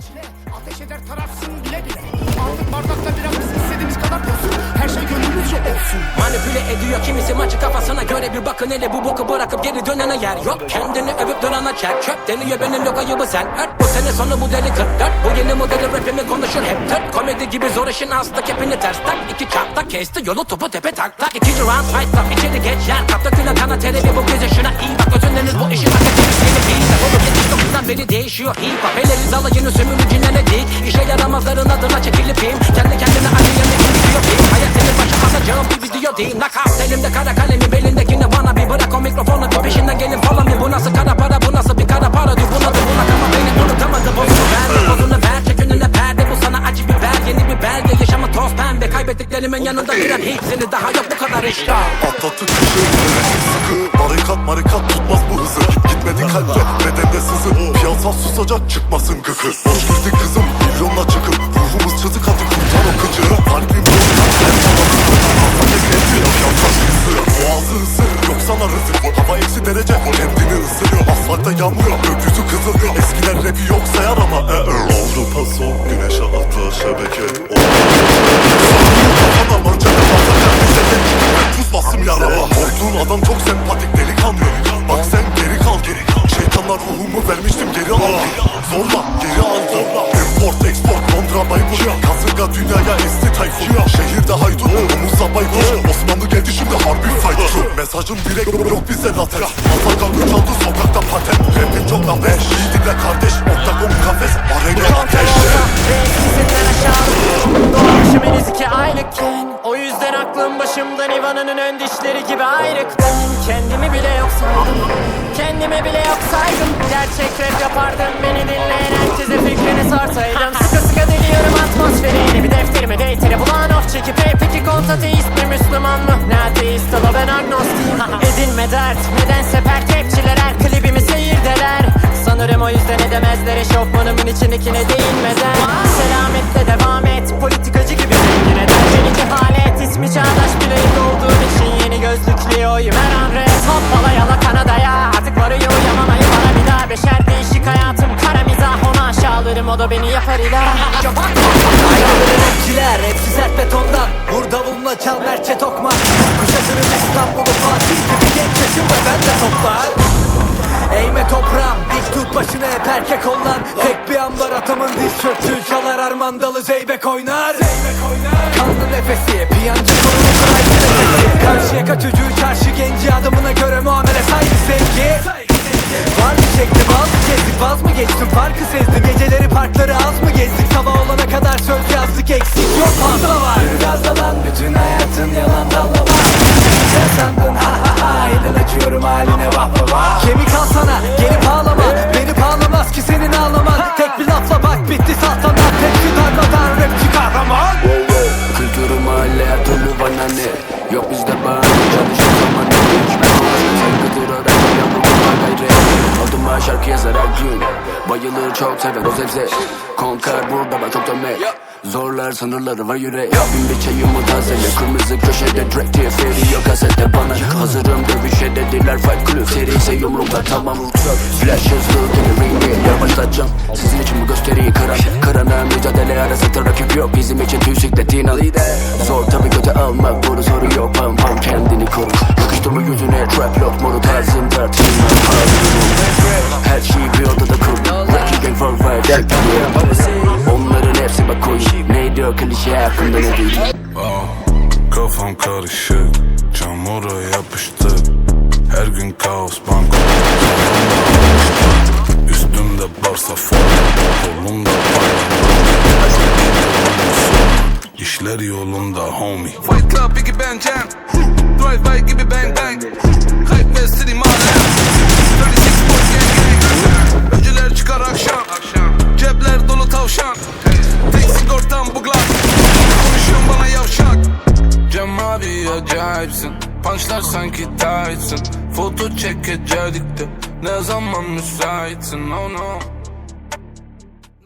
Ateş eder tararsın bile bile. Artık bardakta biraz biz istediğimiz kadar olsun. Her şey gönlümüzce olsun. Manipüle ediyor kimisi maçı kafasına göre bir bakın. Hele bu boku bırakıp geri dönene yer yok. Kendini övüp durana çek. Çöp deniyor benim yok ayıbı sen. Ört Bu sene sonu bu deli 44 Bu yeni modeli rapimi konuşur hep tırt. Komedi gibi zor işin hasta kepini ters tak. İki çapta kesti yolu topu tepe tak tak. İkinci round fight stop. İçeri geç yer. Kapta güne kana tereli bu göz yaşına iyi bak. Özündeniz bu değil Olur 79'dan beri değişiyor. Hip hop Eleriz alayını sömürücülerine dik İşe yaramazların adına çekilipim Kendi kendine aynı yerine gidiyor film. Hayat senin başa alacağım bir video değil. Nakavt elimde kara kalemi belindekini bana bir bırak. O mikrofonu bir peşinden gelin falan bir. Bu nasıl kara para bu nasıl bir kara para? Dur buna da buna ama beni unutamadı Bozunu ver bozunu ver. Çek önüne perde Bu sana acı biber. Yeni bir belge Yaşamı toz pembe. Kaybettiklerimin yanında duran hiç seni daha yok. Bu kadar işte. Atlattık kışı yönetim sıkı Barikat marikat tutmaz bu hızı. Gitmedi Piyasa susacak çıkmasın gıkı Boş girdik kızım milyonla çıkıp Ruhumuz çızık hadi kurtar o kıcı Kalbim yoldan her zaman Alsak ekletti yanlış kızı Boğazı ısır yoksa la rızık Hava eksi derece kendini ısırıyor. Asfaltta yağmur gökyüzü kızıl Eskiler rapi yok sayar ama e, e. Avrupa soğuk güneşe atla şebeke. Basacak Zorla geri al zorla. Import export Londra Baybur Kasırga dünyaya esti tayfun Şehirde haydut omuzla baykuş Osmanlı geldi şimdi harbi fight Mesajım direkt yok bize later Pazarda güç aldı sokakta patent. Rapin çok la beş Yiğidimle kardeş Oktagon kafes. Arena ateş. Renksizimden aşağı. Doğmuşum henüz iki aylıkken O yüzden aklım başımdan Ivan'ın ön Kendime bile yok saydım Gerçek rap yapardım. Beni dinleyen herkese fikrini sorsaydım. Sıkı sıkı deliyorum atmosferi Yeni bir defterime deytere bulan of çekip Hey peki kont ateist mi Müslüman mı? Ne ateist ola ben agnostiyim. Edinme dert Nedense pert rapçiler her klibimi seyirdeler. Sanırım o yüzden edemezler eşofmanımın içindekine değinmeden. Selametle devam et politikacı gibi zengin eder. Beni cehalet ismi çağdaş bir da beni yapar ilah Ayrılır hepsi sert betondan. Vur davuluna çal merçe tokma Kuşatırım İstanbul'u Fatih gibi genç yaşımda ben de toplar. Eğme toprağım dik tut başını hep erkek ollan Tek bir an var atamın diz çöktüğü çalar armandalı zeybek oynar. Kanlı nefesi piyancı kolunu nefesi Karşıya çocuğu çarşı genci adamına göre muamele sahibi sevgi Var mı şekli baz mı gezdik vaz mı geçtim? Farkı sezdim Geceleri parkları az mı gezdik? Sabah olana kadar söz yazdık eksik yok fazla var. Biraz bütün hayatın yalan dallama Altıma şarkı yazar her gün Bayılır çok sever o zevze. Konkar burada ben çok dönmek Zorlar sınırları var yürek. Bin bir çayımı tazele Kırmızı köşede track diye feri yok kasette bana. Hazırım dövüşe dediler fight kulüp Seri ise yumruklar tamam Flash hızlı deli ringe Yavaşlatacağım. Sizin için bu gösteriyi kıran Kırana mücadele arasında rakip yok. Bizim için tüy sikletin al Zor tabi kötü almak O klişe hakkında ne değil Kafam karışık Çamura yapıştı. Her gün kaos banko. Üstümde barsa form Kolumda İşler yolunda homie. Fight Club Biggie Ben Jam. Drive by gibi bang bang. Hype ve City Mahalem acayipsin Punchlar sanki tightsın Foto çekecektik de. Ne zaman müsaitsin? Oh no